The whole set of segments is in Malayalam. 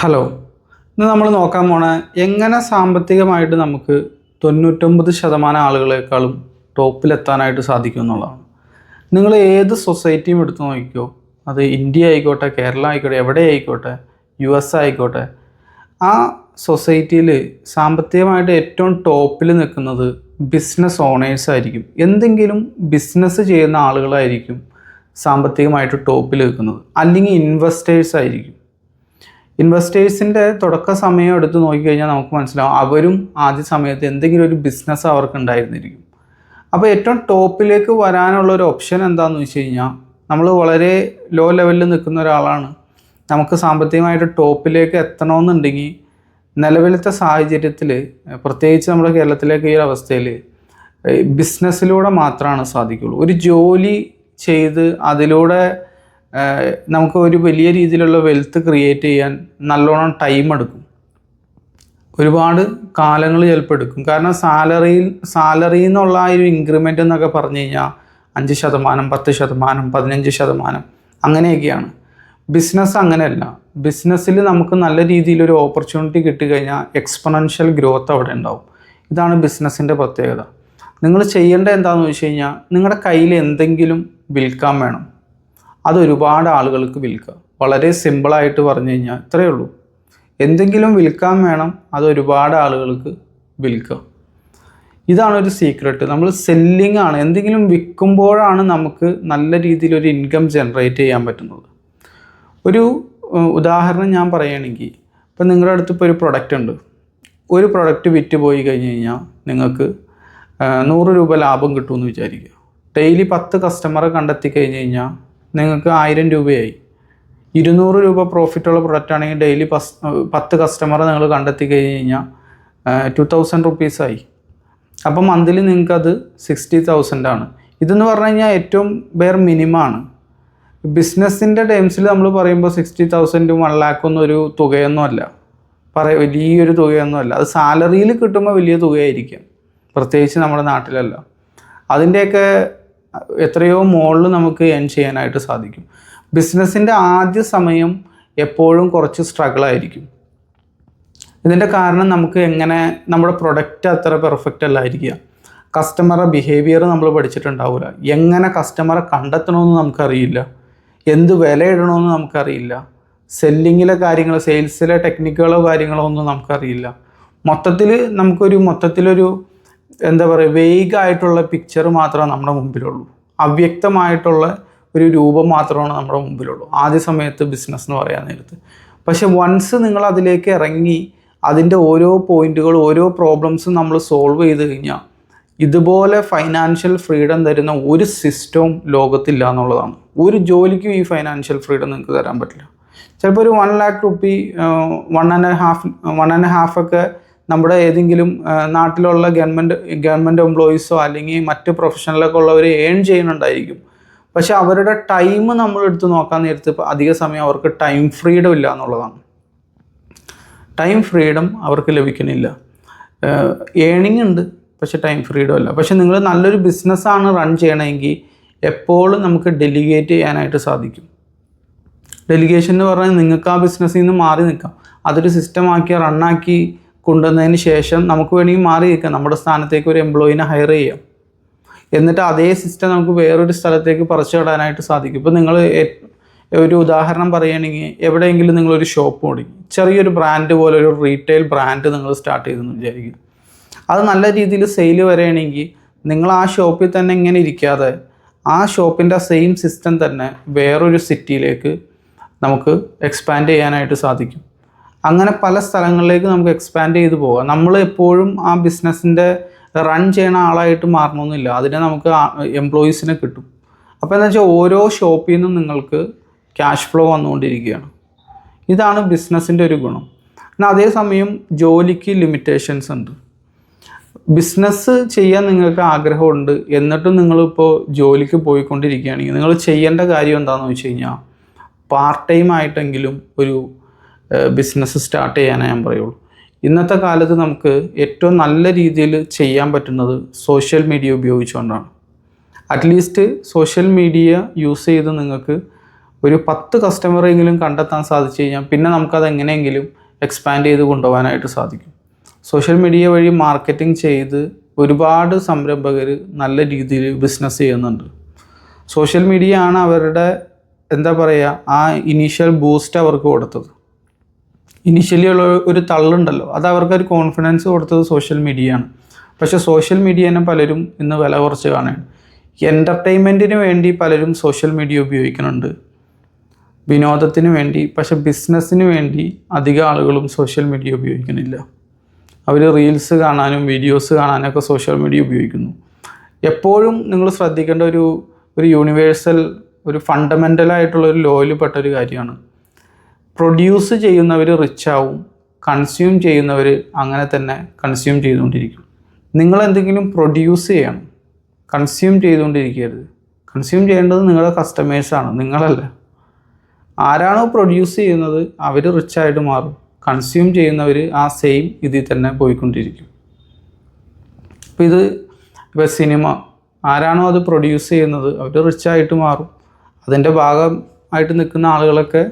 ഹലോ ഇന്ന് നമ്മൾ നോക്കാൻ പോണ എങ്ങനെ സാമ്പത്തികമായിട്ട് നമുക്ക് തൊണ്ണൂറ്റൊമ്പത് ശതമാനം ആളുകളെക്കാളും ടോപ്പിലെത്താനായിട്ട് സാധിക്കും എന്നുള്ളതാണ്. നിങ്ങൾ ഏത് സൊസൈറ്റിയും എടുത്തു നോക്കിക്കോ അത് ഇന്ത്യ ആയിക്കോട്ടെ കേരള ആയിക്കോട്ടെ എവിടെ ആയിക്കോട്ടെ യു എസ് ആയിക്കോട്ടെ ആ സൊസൈറ്റിയിൽ സാമ്പത്തികമായിട്ട് ഏറ്റവും ടോപ്പിൽ നിൽക്കുന്നത് ബിസിനസ് ഓണേഴ്സ് ആയിരിക്കും. എന്തെങ്കിലും ബിസിനസ് ചെയ്യുന്ന ആളുകളായിരിക്കും സാമ്പത്തികമായിട്ട് ടോപ്പിൽ നിൽക്കുന്നത്. അല്ലെങ്കിൽ ഇൻവെസ്റ്റേഴ്സ് ആയിരിക്കും. ഇൻവെസ്റ്റേഴ്സിന്റെ തുടക്ക സമയം എടുത്ത് നോക്കിക്കഴിഞ്ഞാൽ നമുക്ക് മനസ്സിലാവും അവരും ആദ്യ സമയത്ത് എന്തെങ്കിലും ഒരു ബിസിനസ് അവർക്ക് ഉണ്ടായിരുന്നിരിക്കും. അപ്പോൾ ഏറ്റവും ടോപ്പിലേക്ക് വരാനുള്ള ഒരു ഓപ്ഷൻ എന്താണെന്ന് വെച്ച് കഴിഞ്ഞാൽ നമ്മൾ വളരെ ലോ ലെവലിൽ നിൽക്കുന്ന ഒരാളാണ്. നമുക്ക് സാമ്പത്തികമായിട്ട് ടോപ്പിലേക്ക് എത്തണമെന്നുണ്ടെങ്കിൽ നിലവിലത്തെ സാഹചര്യത്തിൽ പ്രത്യേകിച്ച് നമ്മുടെ കേരളത്തിലേക്ക് ഈ അവസ്ഥയിൽ ബിസിനസ്സിലൂടെ മാത്രമാണ് സാധിക്കുള്ളൂ. ഒരു ജോലി ചെയ്ത് അതിലൂടെ നമുക്ക് ഒരു വലിയ രീതിയിലുള്ള വെൽത്ത് ക്രിയേറ്റ് ചെയ്യാൻ നല്ലോണം ടൈം എടുക്കും. ഒരുപാട് കാലങ്ങൾ ചിലപ്പോൾ എടുക്കും. കാരണം സാലറിയിൽ സാലറിയിൽ നിന്നുള്ള ഒരു ഇൻക്രിമെന്റ് എന്നൊക്കെ പറഞ്ഞു കഴിഞ്ഞാൽ അഞ്ച് ശതമാനം പത്ത് ശതമാനം പതിനഞ്ച് ശതമാനം അങ്ങനെയൊക്കെയാണ്. ബിസിനസ് അങ്ങനെയല്ല. ബിസിനസ്സിൽ നമുക്ക് നല്ല രീതിയിലൊരു ഓപ്പർച്യൂണിറ്റി കിട്ടിക്കഴിഞ്ഞാൽ എക്സ്പൊണൻഷ്യൽ ഗ്രോത്ത് അവിടെ ഉണ്ടാവും. ഇതാണ് ബിസിനസ്സിന്റെ പ്രത്യേകത. നിങ്ങൾ ചെയ്യേണ്ട എന്താണെന്ന് വെച്ച് കഴിഞ്ഞാൽ നിങ്ങളുടെ കയ്യിൽ എന്തെങ്കിലും വിൽക്കാൻ വേണം. അത് ഒരുപാട് ആളുകൾക്ക് വിൽക്കുക വളരെ സിമ്പിളായിട്ട് പറഞ്ഞു കഴിഞ്ഞാൽ ഇത്രയേ ഉള്ളൂ. എന്തെങ്കിലും വിൽക്കാൻ വേണം അത് ഒരുപാട് ആളുകൾക്ക് വിൽക്കുക ഇതാണ് ഒരു സീക്രട്ട് നമ്മൾ സെല്ലിംഗ് ആണ്. എന്തെങ്കിലും വിൽക്കുമ്പോഴാണ് നമുക്ക് നല്ല രീതിയിൽ ഒരു ഇൻകം ജനറേറ്റ് ചെയ്യാൻ പറ്റുന്നത്. ഒരു ഉദാഹരണം ഞാൻ പറയുകയാണെങ്കിൽ ഇപ്പം നിങ്ങളുടെ അടുത്ത് ഇപ്പോൾ ഒരു പ്രൊഡക്റ്റ് ഉണ്ട്. ഒരു പ്രൊഡക്റ്റ് വിറ്റ് പോയി കഴിഞ്ഞ് കഴിഞ്ഞാൽ നിങ്ങൾക്ക് നൂറ് രൂപ ലാഭം കിട്ടുമെന്ന് വിചാരിക്കുക. ഡെയിലി പത്ത് കസ്റ്റമറെ കണ്ടെത്തി കഴിഞ്ഞ് കഴിഞ്ഞാൽ നിങ്ങൾക്ക് ആയിരം രൂപയായി. ഇരുന്നൂറ് രൂപ പ്രോഫിറ്റുള്ള പ്രൊഡക്റ്റ് ആണെങ്കിൽ ഡെയിലി പസ് പത്ത് കസ്റ്റമറെ നിങ്ങൾ കണ്ടെത്തി കഴിഞ്ഞ് കഴിഞ്ഞാൽ ടു തൗസൻഡ് റുപ്പീസായി അപ്പം മന്ത്ലി നിങ്ങൾക്കത് സിക്സ്റ്റി തൗസൻഡ് ആണ്. ഇതെന്ന് പറഞ്ഞു കഴിഞ്ഞാൽ ഏറ്റവും ബെയർ മിനിമമാണ് ബിസിനസ്സിന്റെ ടേംസിൽ നമ്മൾ പറയുമ്പോൾ സിക്സ്റ്റി തൗസൻഡും വൺ ലാക്കൊന്നും ഒരു തുകയൊന്നും അല്ല. പറയ വലിയൊരു തുകയൊന്നും അല്ല. അത് സാലറിയിൽ കിട്ടുമ്പോൾ വലിയ തുകയായിരിക്കും. പ്രത്യേകിച്ച് നമ്മുടെ നാട്ടിലല്ല. അതിന്റെയൊക്കെ എത്രയോ മുകളിൽ നമുക്ക് ഏൺ ചെയ്യാനായിട്ട് സാധിക്കും. ബിസിനസ്സിന്റെ ആദ്യ സമയം എപ്പോഴും കുറച്ച് സ്ട്രഗിൾ ആയിരിക്കും. ഇതിന്റെ കാരണം നമുക്ക് എങ്ങനെ നമ്മുടെ പ്രൊഡക്റ്റ് അത്ര പെർഫെക്റ്റ് അല്ലായിരിക്കുക. കസ്റ്റമറെ ബിഹേവിയർ നമ്മൾ പഠിച്ചിട്ടുണ്ടാവില്ല എങ്ങനെ കസ്റ്റമറെ കണ്ടെത്തണമെന്ന് നമുക്കറിയില്ല. എന്ത് വില ഇടണമെന്ന് നമുക്കറിയില്ല. സെല്ലിങ്ങിലെ കാര്യങ്ങൾ സെയിൽസിലെ ടെക്നിക്കുകളോ കാര്യങ്ങളോ ഒന്നും നമുക്കറിയില്ല. മൊത്തത്തിൽ നമുക്കൊരു മൊത്തത്തിലൊരു എന്താ പറയുക വേഗമായിട്ടുള്ള പിക്ചർ മാത്രമേ നമ്മുടെ മുമ്പിലുള്ളൂ. അവ്യക്തമായിട്ടുള്ള ഒരു രൂപം മാത്രമാണ് നമ്മുടെ മുമ്പിലുള്ളൂ. ആദ്യ സമയത്ത് ബിസിനസ് എന്ന് പറയാൻ നേരത്ത്. പക്ഷെ വൺസ് നിങ്ങൾ അതിലേക്ക് ഇറങ്ങി അതിന്റെ ഓരോ പോയിന്റുകളും ഓരോ പ്രോബ്ലംസും നമ്മൾ സോൾവ് ചെയ്ത് കഴിഞ്ഞാൽ ഇതുപോലെ ഫൈനാൻഷ്യൽ ഫ്രീഡം തരുന്ന ഒരു സിസ്റ്റവും ലോകത്തില്ല എന്നുള്ളതാണ്. ഒരു ജോലിക്കും ഈ ഫൈനാൻഷ്യൽ ഫ്രീഡം നിങ്ങൾക്ക് തരാൻ പറ്റില്ല. ചിലപ്പോൾ ഒരു one lakh rupee one and half one and half ഒക്കെ നമ്മുടെ ഏതെങ്കിലും നാട്ടിലുള്ള ഗവൺമെന്റ് ഗവൺമെന്റ് എംപ്ലോയീസോ അല്ലെങ്കിൽ മറ്റ് പ്രൊഫഷണലൊക്കെ ഉള്ളവർ ഏൺ ചെയ്യുന്നുണ്ടായിരിക്കും. പക്ഷെ അവരുടെ ടൈം നമ്മൾ എടുത്ത് നോക്കാൻ നേരത്ത് അധിക സമയം അവർക്ക് ടൈം ഫ്രീഡം ഇല്ല എന്നുള്ളതാണ്. ടൈം ഫ്രീഡം അവർക്ക് ലഭിക്കുന്നില്ല. ഏണിംഗ് ഉണ്ട് പക്ഷെ ടൈം ഫ്രീഡം ഇല്ല. പക്ഷെ നിങ്ങൾ നല്ലൊരു ബിസിനസ്സാണ് റൺ ചെയ്യണമെങ്കിൽ എപ്പോഴും നമുക്ക് ഡെലിഗേറ്റ് ചെയ്യാനായിട്ട് സാധിക്കും. ഡെലിഗേഷൻ എന്ന് പറഞ്ഞാൽ നിങ്ങൾക്ക് ആ ബിസിനസ്സിൽ നിന്ന് മാറി നിൽക്കാം. അതൊരു സിസ്റ്റമാക്കി റണ്ണാക്കി കൊണ്ടുവന്നതിന് ശേഷം നമുക്ക് വേണമെങ്കിൽ മാറി നിൽക്കാം. നമ്മുടെ സ്ഥാനത്തേക്ക് ഒരു എംപ്ലോയിനെ ഹയർ ചെയ്യാം. എന്നിട്ട് അതേ സിസ്റ്റം നമുക്ക് വേറൊരു സ്ഥലത്തേക്ക് പറിച്ചു വിടാനായിട്ട് സാധിക്കും. ഇപ്പോൾ നിങ്ങൾ ഒരു ഉദാഹരണം പറയുകയാണെങ്കിൽ എവിടെയെങ്കിലും നിങ്ങളൊരു ഷോപ്പ് തുടങ്ങി ചെറിയൊരു ബ്രാൻഡ് പോലെ ഒരു റീറ്റെയിൽ ബ്രാൻഡ് നിങ്ങൾ സ്റ്റാർട്ട് ചെയ്തെന്ന് വിചാരിക്കുക അത് നല്ല രീതിയിൽ സെയിൽ വരികയാണെങ്കിൽ നിങ്ങൾ ആ ഷോപ്പിൽ തന്നെ ഇങ്ങനെ ഇരിക്കാതെ ആ ഷോപ്പിന്റെ സെയിം സിസ്റ്റം തന്നെ വേറൊരു സിറ്റിയിലേക്ക് നമുക്ക് എക്സ്പാൻഡ് ചെയ്യാനായിട്ട് സാധിക്കും. അങ്ങനെ പല സ്ഥലങ്ങളിലേക്ക് നമുക്ക് എക്സ്പാൻഡ് ചെയ്ത് പോകാം. നമ്മൾ എപ്പോഴും ആ ബിസിനസ്സിന്റെ റൺ ചെയ്യണ ആളായിട്ട് മാറണമെന്നില്ല അതിനെ നമുക്ക് എംപ്ലോയീസിനെ കിട്ടും. അപ്പോൾ എന്താ വെച്ചാൽ ഓരോ ഷോപ്പിൽ നിന്നും നിങ്ങൾക്ക് ക്യാഷ് ഫ്ലോ വന്നുകൊണ്ടിരിക്കുകയാണ്. ഇതാണ് ബിസിനസ്സിന്റെ ഒരു ഗുണം. എന്നാൽ അതേസമയം ജോലിക്ക് ലിമിറ്റേഷൻസ് ഉണ്ട്. ബിസിനസ് ചെയ്യാൻ നിങ്ങൾക്ക് ആഗ്രഹമുണ്ട്. എന്നിട്ടും നിങ്ങളിപ്പോൾ ജോലിക്ക് പോയിക്കൊണ്ടിരിക്കുകയാണെങ്കിൽ നിങ്ങൾ ചെയ്യേണ്ട കാര്യം എന്താണെന്ന് വെച്ച് കഴിഞ്ഞാൽ പാർട്ട് ടൈം ആയിട്ടെങ്കിലും ഒരു ബിസിനസ് സ്റ്റാർട്ട് ചെയ്യാനേ ഞാൻ പറയുള്ളൂ. ഇന്നത്തെ കാലത്ത് നമുക്ക് ഏറ്റവും നല്ല രീതിയിൽ ചെയ്യാൻ പറ്റുന്നത് സോഷ്യൽ മീഡിയ ഉപയോഗിച്ചുകൊണ്ടാണ്. At least social media use ചെയ്ത് നിങ്ങൾക്ക് ഒരു പത്ത് കസ്റ്റമറെങ്കിലും കണ്ടെത്താൻ സാധിച്ചു കഴിഞ്ഞാൽ പിന്നെ നമുക്കത് എങ്ങനെയെങ്കിലും എക്സ്പാൻഡ് ചെയ്ത് കൊണ്ടുപോകാനായിട്ട് സാധിക്കും. സോഷ്യൽ മീഡിയ വഴി മാർക്കറ്റിംഗ് ചെയ്ത് ഒരുപാട് സംരംഭകർ നല്ല രീതിയിൽ ബിസിനസ് ചെയ്യുന്നുണ്ട്. സോഷ്യൽ മീഡിയ ആണ് അവരുടെ എന്താ പറയുക ആ ഇനീഷ്യൽ ബൂസ്റ്റ് അവർക്ക് കൊടുത്തത്. ഇനീഷ്യലി ഉള്ള ഒരു തള്ളുണ്ടല്ലോ. അത് അവർക്ക് ഒരു കോൺഫിഡൻസ് കൊടുത്തത് സോഷ്യൽ മീഡിയ ആണ്. പക്ഷെ സോഷ്യൽ മീഡിയനെ പലരും ഇന്ന് വില കുറച്ച് കാണുകയാണ്. എന്റർടൈൻമെന്റിന് വേണ്ടി പലരും സോഷ്യൽ മീഡിയ ഉപയോഗിക്കുന്നുണ്ട്. വിനോദത്തിന് വേണ്ടി പക്ഷെ ബിസിനസ്സിന് വേണ്ടി അധികം ആളുകളും സോഷ്യൽ മീഡിയ ഉപയോഗിക്കുന്നില്ല. അവർ റീൽസ് കാണാനും വീഡിയോസ് കാണാനൊക്കെ സോഷ്യൽ മീഡിയ ഉപയോഗിക്കുന്നു. എപ്പോഴും നിങ്ങൾ ശ്രദ്ധിക്കേണ്ട ഒരു ഒരു യൂണിവേഴ്സൽ ഒരു ഫണ്ടമെന്റലായിട്ടുള്ള ഒരു ലോയിൽ പെട്ട ഒരു കാര്യമാണ്. പ്രൊഡ്യൂസ് ചെയ്യുന്നവർ റിച്ച് ആവും കൺസ്യൂം ചെയ്യുന്നവർ അങ്ങനെ തന്നെ കൺസ്യൂം ചെയ്തുകൊണ്ടിരിക്കും. നിങ്ങൾ എന്തെങ്കിലും പ്രൊഡ്യൂസ് ചെയ്യണം കൺസ്യൂം ചെയ്തുകൊണ്ടിരിക്കരുത്. കൺസ്യൂം ചെയ്യേണ്ടത് നിങ്ങളുടെ കസ്റ്റമേഴ്സാണ് നിങ്ങളല്ല. ആരാണോ പ്രൊഡ്യൂസ് ചെയ്യുന്നത് അവർ റിച്ചായിട്ട് മാറും കൺസ്യൂം ചെയ്യുന്നവർ ആ സെയിം ഇതിൽ തന്നെ പോയിക്കൊണ്ടിരിക്കും. അപ്പോൾ ഇത് ഇപ്പോൾ സിനിമ ആരാണോ അത് പ്രൊഡ്യൂസ് ചെയ്യുന്നത് അവർ റിച്ചായിട്ട് മാറും. അതിന്റെ ഭാഗമായിട്ട് നിൽക്കുന്ന ആളുകളൊക്കെ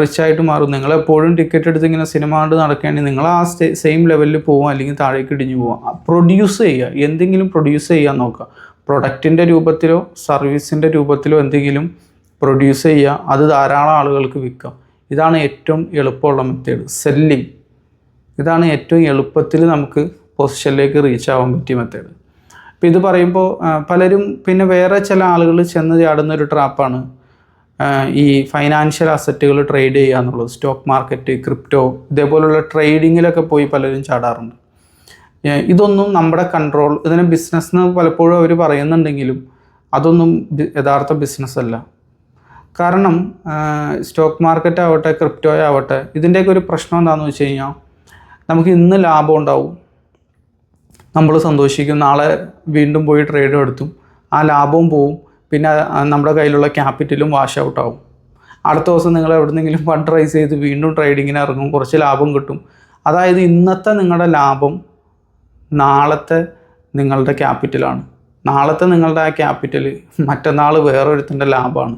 റിച്ചായിട്ട് മാറും. നിങ്ങളെപ്പോഴും ടിക്കറ്റ് എടുത്ത് ഇങ്ങനെ സിനിമ കണ്ട് നടക്കുകയാണെങ്കിൽ നിങ്ങൾ ആ സെയിം ലെവലിൽ പോവാം അല്ലെങ്കിൽ താഴേക്ക് ഇടിഞ്ഞു പോവാം. പ്രൊഡ്യൂസ് ചെയ്യുക എന്തെങ്കിലും പ്രൊഡ്യൂസ് ചെയ്യാൻ നോക്കുക. പ്രൊഡക്റ്റിന്റെ രൂപത്തിലോ സർവീസിന്റെ രൂപത്തിലോ എന്തെങ്കിലും പ്രൊഡ്യൂസ് ചെയ്യുക അത് ധാരാളം ആളുകൾക്ക് വിൽക്കാം. ഇതാണ് ഏറ്റവും എളുപ്പമുള്ള മെത്തേഡ് സെല്ലിങ് ഇതാണ് ഏറ്റവും എളുപ്പത്തിൽ നമുക്ക് പൊസിഷനിലേക്ക് റീച്ച് ആവാൻ പറ്റിയ മെത്തേഡ് അപ്പോൾ ഇത് പറയുമ്പോൾ പലരും പിന്നെ വേറെ ചില ആളുകൾ ചെന്ന് ചാടുന്ന ഒരു ട്രാപ്പാണ് ഈ ഫൈനാൻഷ്യൽ അസറ്റുകൾ ട്രേഡ് ചെയ്യുക എന്നുള്ളത് സ്റ്റോക്ക് മാർക്കറ്റ് ക്രിപ്റ്റോ ഇതേപോലുള്ള ട്രേഡിങ്ങിലൊക്കെ പോയി പലരും ചാടാറുണ്ട്. ഇതൊന്നും നമ്മുടെ കൺട്രോൾ ഇതിനെ ബിസിനസ് എന്ന് പലപ്പോഴും അവർ പറയുന്നുണ്ടെങ്കിലും അതൊന്നും യഥാർത്ഥ ബിസിനസ് അല്ല. കാരണം സ്റ്റോക്ക് മാർക്കറ്റ് ആവട്ടെ ക്രിപ്റ്റോ ആവട്ടെ ഇതിന്റെയൊക്കെ ഒരു പ്രശ്നം എന്താണെന്ന് വെച്ച് കഴിഞ്ഞാൽ നമുക്ക് ഇന്ന് ലാഭം ഉണ്ടാവും. നമ്മൾ സന്തോഷിക്കും നാളെ വീണ്ടും പോയി ട്രേഡ് എടുത്തും ആ ലാഭവും പോവും. പിന്നെ നമ്മുടെ കയ്യിലുള്ള ക്യാപിറ്റലും വാഷ് ഔട്ട് ആവും അടുത്ത ദിവസം നിങ്ങൾ എവിടെന്നെങ്കിലും ഫണ്ട് റൈസ് ചെയ്ത് വീണ്ടും ട്രേഡിങ്ങിന് ഇറങ്ങും കുറച്ച് ലാഭം കിട്ടും. അതായത് ഇന്നത്തെ നിങ്ങളുടെ ലാഭം നാളത്തെ നിങ്ങളുടെ ക്യാപിറ്റലാണ്. നാളത്തെ നിങ്ങളുടെ ആ ക്യാപിറ്റൽ മറ്റന്നാൾ വേറൊരുത്തിന്റെ ലാഭമാണ്.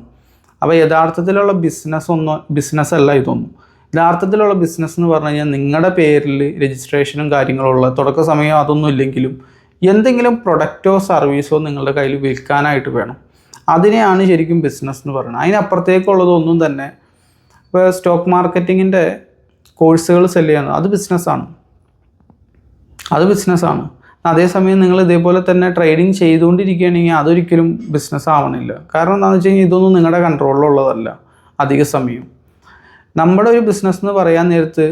അപ്പോൾ യഥാർത്ഥത്തിലുള്ള ബിസിനസ് ഒന്നും ബിസിനസ്സല്ല ഇതൊന്നും. യഥാർത്ഥത്തിലുള്ള ബിസിനസ് എന്ന് പറഞ്ഞു കഴിഞ്ഞാൽ നിങ്ങളുടെ പേരിൽ രജിസ്ട്രേഷനും കാര്യങ്ങളും ഉള്ള തുടക്ക സമയം അതൊന്നും ഇല്ലെങ്കിലും എന്തെങ്കിലും പ്രൊഡക്റ്റോ സർവീസോ നിങ്ങളുടെ കയ്യിൽ വിൽക്കാനായിട്ട് വേണം. അതിനെയാണ് ശരിക്കും ബിസിനസ് എന്ന് പറയുന്നത്. അതിനപ്പുറത്തേക്കുള്ളതൊന്നും തന്നെ ഇപ്പോൾ സ്റ്റോക്ക് മാർക്കറ്റിങ്ങിന്റെ കോഴ്സുകൾ സെൽ ചെയ്യുന്നത് അത് ബിസിനസ്സാണ് അത് ബിസിനസ്സാണ് അതേസമയം നിങ്ങൾ ഇതേപോലെ തന്നെ ട്രേഡിങ് ചെയ്തുകൊണ്ടിരിക്കുകയാണെങ്കിൽ അതൊരിക്കലും ബിസിനസ് ആവണില്ല. കാരണം എന്താണെന്ന് വെച്ച് കഴിഞ്ഞാൽ ഇതൊന്നും നിങ്ങളുടെ കൺട്രോളിലുള്ളതല്ല അധിക സമയം. നമ്മുടെ ഒരു ബിസിനസ് എന്ന് പറയാൻ നേരത്ത്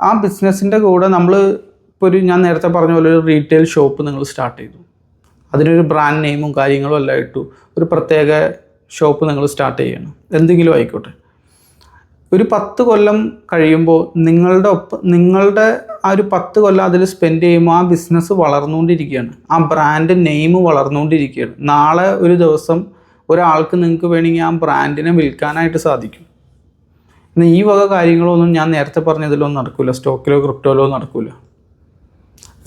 ആ ബിസിനസ്സിന്റെ കൂടെ നമ്മൾ ഇപ്പോൾ ഒരു ഞാൻ നേരത്തെ പറഞ്ഞ പോലെ ഒരു റീറ്റെയിൽ ഷോപ്പ് നിങ്ങൾ സ്റ്റാർട്ട് ചെയ്തു. അതിനൊരു ബ്രാൻഡ് നെയിമും കാര്യങ്ങളും എല്ലാം ഇട്ടു. ഒരു പ്രത്യേക ഷോപ്പ് നിങ്ങൾ സ്റ്റാർട്ട് ചെയ്യണം. എന്തെങ്കിലും ആയിക്കോട്ടെ. ഒരു പത്ത് കൊല്ലം കഴിയുമ്പോൾ നിങ്ങളുടെ ഒപ്പം നിങ്ങളുടെ ആ ഒരു പത്ത് കൊല്ലം അതിൽ സ്പെൻഡ് ചെയ്യുമ്പോൾ ആ ബിസിനസ് വളർന്നുകൊണ്ടിരിക്കുകയാണ്. ആ ബ്രാൻഡ് നെയിം വളർന്നുകൊണ്ടിരിക്കുകയാണ്. നാളെ ഒരു ദിവസം ഒരാൾക്ക് നിങ്ങൾക്ക് വേണമെങ്കിൽ ആ ബ്രാൻഡിനെ വിൽക്കാനായിട്ട് സാധിക്കും. ഇന്ന് ഈ വക കാര്യങ്ങളൊന്നും ഞാൻ നേരത്തെ പറഞ്ഞതിലൊന്നും നടക്കില്ല സ്റ്റോക്കിലോ ക്രിപ്റ്റോയിലോ നടക്കില്ല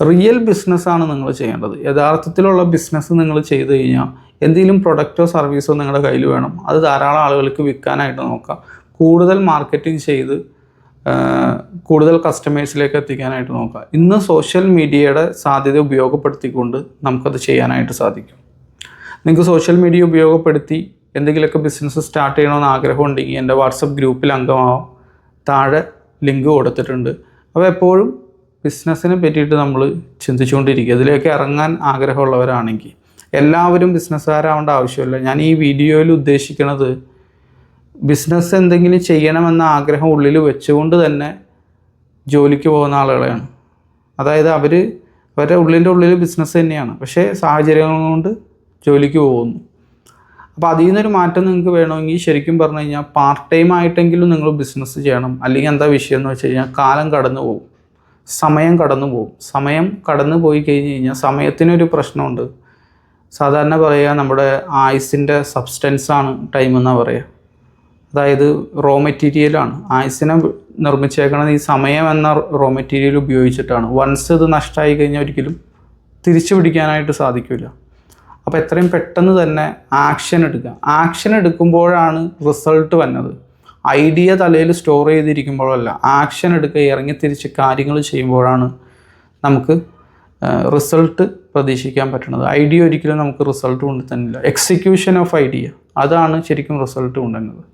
റിയൽ ബിസിനസ്സാണ് നിങ്ങൾ ചെയ്യേണ്ടത്. യഥാർത്ഥത്തിലുള്ള ബിസിനസ് നിങ്ങൾ ചെയ്ത് കഴിഞ്ഞാൽ എന്തെങ്കിലും പ്രൊഡക്റ്റോ സർവീസോ നിങ്ങളുടെ കയ്യിൽ വേണം. അത് ധാരാളം ആളുകൾക്ക് വിൽക്കാനായിട്ട് നോക്കാം. കൂടുതൽ മാർക്കറ്റിംഗ് ചെയ്ത് കൂടുതൽ കസ്റ്റമേഴ്സിലേക്ക് എത്തിക്കാനായിട്ട് നോക്കാം. ഇന്ന് സോഷ്യൽ മീഡിയയുടെ സാധ്യത ഉപയോഗപ്പെടുത്തിക്കൊണ്ട് നമുക്കത് ചെയ്യാനായിട്ട് സാധിക്കും. നിങ്ങൾക്ക് സോഷ്യൽ മീഡിയ ഉപയോഗപ്പെടുത്തി എന്തെങ്കിലുമൊക്കെ ബിസിനസ് സ്റ്റാർട്ട് ചെയ്യണമെന്ന് ആഗ്രഹം ഉണ്ടെങ്കിൽ എന്റെ വാട്സപ്പ് ഗ്രൂപ്പിൽ അംഗമാവാം. താഴെ ലിങ്ക് കൊടുത്തിട്ടുണ്ട്. അപ്പോൾ എപ്പോഴും ബിസിനസ്സിനെ പറ്റിയിട്ട് നമ്മൾ ചിന്തിച്ചുകൊണ്ടിരിക്കുക. ഇതിലേക്ക് ഇറങ്ങാൻ ആഗ്രഹമുള്ളവരാണെങ്കിൽ. എല്ലാവരും ബിസിനസ്സുകാരാവേണ്ട ആവശ്യമില്ല. ഞാൻ ഈ വീഡിയോയിൽ ഉദ്ദേശിക്കുന്നത് ബിസിനസ് എന്തെങ്കിലും ചെയ്യണമെന്ന ആഗ്രഹം ഉള്ളിൽ വെച്ചുകൊണ്ട് തന്നെ ജോലിക്ക് പോകുന്ന ആളുകളെയാണ്. അതായത് അവർ അവരുടെ ഉള്ളിന്റെ ഉള്ളിൽ ബിസിനസ് തന്നെയാണ്. പക്ഷേ സാഹചര്യങ്ങൾ കൊണ്ട് ജോലിക്ക് പോകുന്നു. അപ്പോൾ അതിൽ നിന്നൊരു മാറ്റം നിങ്ങൾക്ക് വേണമെങ്കിൽ ശരിക്കും പറഞ്ഞു കഴിഞ്ഞാൽ പാർട്ട് ടൈം ആയിട്ടെങ്കിലും നിങ്ങൾ ബിസിനസ് ചെയ്യണം. അല്ലെങ്കിൽ എന്താ വിഷയം എന്ന് വെച്ച് കഴിഞ്ഞാൽ കാലം കടന്നു പോകും സമയം കടന്നു പോകും. സമയം കടന്നു പോയി കഴിഞ്ഞ് കഴിഞ്ഞാൽ സമയത്തിനൊരു പ്രശ്നമുണ്ട്. സാധാരണ പറയുക നമ്മുടെ ആയുസിന്റെ സബ്സ്റ്റൻസാണ് ടൈം എന്നാണ് പറയുക. അതായത് റോ മെറ്റീരിയലാണ് ആയുസിനെ നിർമ്മിച്ചേക്കണത് ഈ സമയം എന്ന റോ മെറ്റീരിയൽ ഉപയോഗിച്ചിട്ടാണ്. വൺസ് ഇത് നഷ്ടമായി കഴിഞ്ഞാൽ ഒരിക്കലും തിരിച്ചു പിടിക്കാനായിട്ട് സാധിക്കില്ല അപ്പോൾ എത്രയും പെട്ടെന്ന് തന്നെ ആക്ഷൻ എടുക്കുക. ആക്ഷൻ എടുക്കുമ്പോഴാണ് റിസൾട്ട് വന്നത്. ഐഡിയ തലയിൽ സ്റ്റോർ ചെയ്തിരിക്കുമ്പോഴല്ല ആക്ഷൻ എടുക്കുക ഇറങ്ങി തിരിച്ച് കാര്യങ്ങൾ ചെയ്യുമ്പോഴാണ് നമുക്ക് റിസൾട്ട് പ്രതീക്ഷിക്കാൻ പറ്റുന്നത്. ഐഡിയ ഒരിക്കലും നമുക്ക് റിസൾട്ട് കൊണ്ട് തന്നില്ല. എക്സിക്യൂഷൻ ഓഫ് ഐഡിയ അതാണ് ശരിക്കും റിസൾട്ട് കൊണ്ടുവരുന്നത്.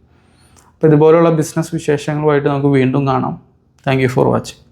അപ്പോൾ ഇതുപോലുള്ള ബിസിനസ് വിശേഷങ്ങളുമായിട്ട് നമുക്ക് വീണ്ടും കാണാം. Thank for watching